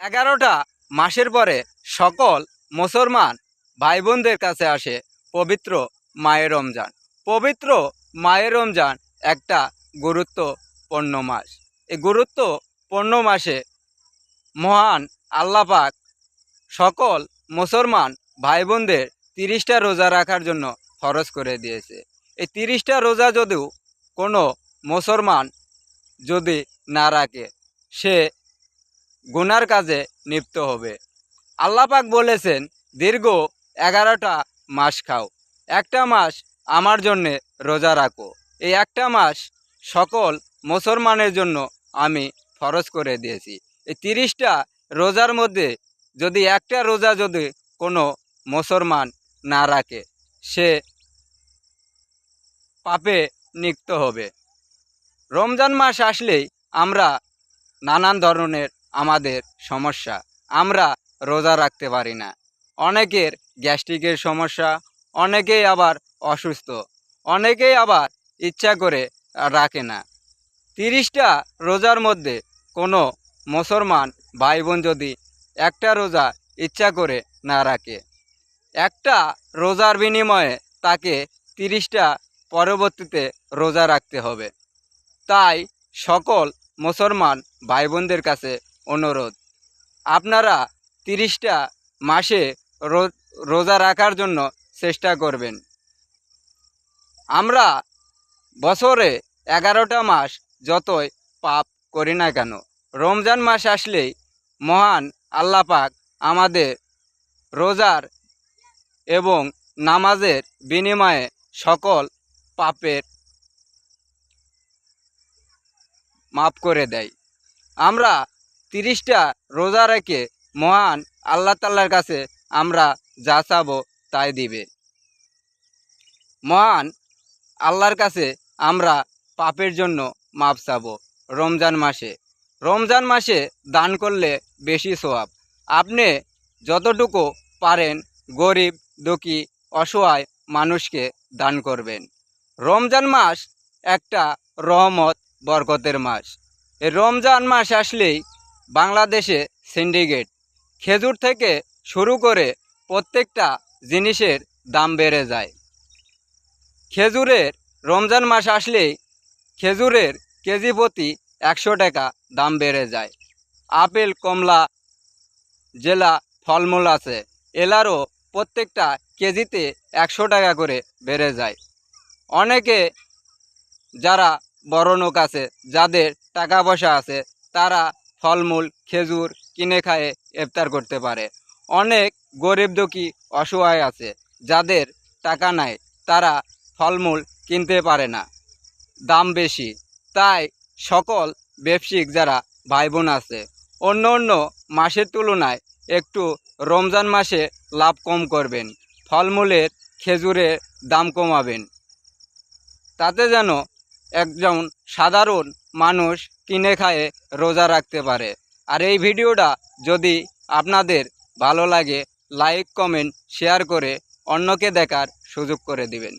এগারোটা মাসের পরে সকল মুসলমান ভাই বোনদের কাছে আসে পবিত্র মায়ের রমজান। পবিত্র মায়ের রমজান একটা গুরুত্বপূর্ণ মাস। এই গুরুত্বপূর্ণ মাসে মহান আল্লাপাক সকল মুসলমান ভাই বোনদের তিরিশটা রোজা রাখার জন্য খরচ করে দিয়েছে। এই তিরিশটা রোজা যদিও কোনো মুসলমান যদি না রাখে, সে গুনার কাজে লিপ্ত হবে। আল্লাপাক বলেছেন, দীর্ঘ এগারোটা মাস খাও। একটা মাস আমার জন্যে রোজা রাখো। এই একটা মাস সকল মুসলমানের জন্য আমি ফরজ করে দিয়েছি। এই তিরিশটা রোজার মধ্যে যদি একটা রোজা যদি কোনো মুসলমান না রাখে, সে পাপে নিক্ত হবে। রমজান মাস আসলেই আমরা নানান ধরনের আমাদের সমস্যা। আমরা রোজা রাখতে পারি না। অনেকের গ্যাস্ট্রিকের সমস্যা, অনেকেই আবার অসুস্থ, অনেকেই আবার ইচ্ছা করে রাখে না। তিরিশটা রোজার মধ্যে কোনো মুসলমান ভাই বোন যদি একটা রোজা ইচ্ছা করে না রাখে, একটা রোজার বিনিময়ে তাকে তিরিশটা পরবর্তীতে রোজা রাখতে হবে। তাই সকল মুসলমান ভাই বোনদের কাছে অনুরোধ। আপনারা তিরিশটা মাসে রোজা রাখার জন্য চেষ্টা করবেন। আমরা বছরে এগারোটা মাস যতই পাপ করি না কেন, রমজান মাস আসলেই মহান আল্লাহ পাক আমাদের রোজার এবং নামাজের বিনিময়ে সকল পাপের মাফ করে দেয়। আমরা তিরিশটা রোজা রেখে মহান আল্লাহ তাল্লার কাছে আমরা যা চাবো তাই দিবে। মহান আল্লাহর কাছে আমরা পাপের জন্য মাপ চাবো রমজান মাসে। রমজান মাসে দান করলে বেশি সোয়াব আপনি যতটুকু পারেন গরিব, দুঃখী, অসহায় মানুষকে দান করবেন। রমজান মাস একটা রহমত, বরকতের মাস। এই রমজান মাস আসলেই বাংলাদেশে সিন্ডিকেট খেজুর থেকে শুরু করে প্রত্যেকটা জিনিসের দাম বেড়ে যায়। খেজুরের রমজান মাস আসলেই খেজুরের কেজি প্রতি একশো টাকা দাম বেড়ে যায়। আপেল, কমলা, জেলা ফলমূল আছে, এলারও প্রত্যেকটা কেজিতে একশো টাকা করে বেড়ে যায়। অনেকে যারা বড় লোক আছে, যাদের টাকা পয়সা আছে, তারা ফলমূল, খেজুর, কিনে খায়ে ইফতার করতে পারে। অনেক গরিব দুঃখী অসহায় আছে, যাদের টাকা নাই, তারা ফলমূল কিনতে পারে না। দাম বেশি, তাই সকল ব্যবসায়িক যারা ভাই বোন আছে, অন্য অন্য মাসের তুলনায় একটু রমজান মাসে লাভ কম করবেন। ফলমূলের, খেজুরের দাম কমাবেন। তাতে যেন একজন সাধারণ মানুষ কিনে খায়ে রোজা রাখতে পারে। আর এই ভিডিওটা যদি আপনাদের ভালো লাগে লাইক কমেন্ট শেয়ার করে অন্যকে দেখার সুযোগ করে দিবেন।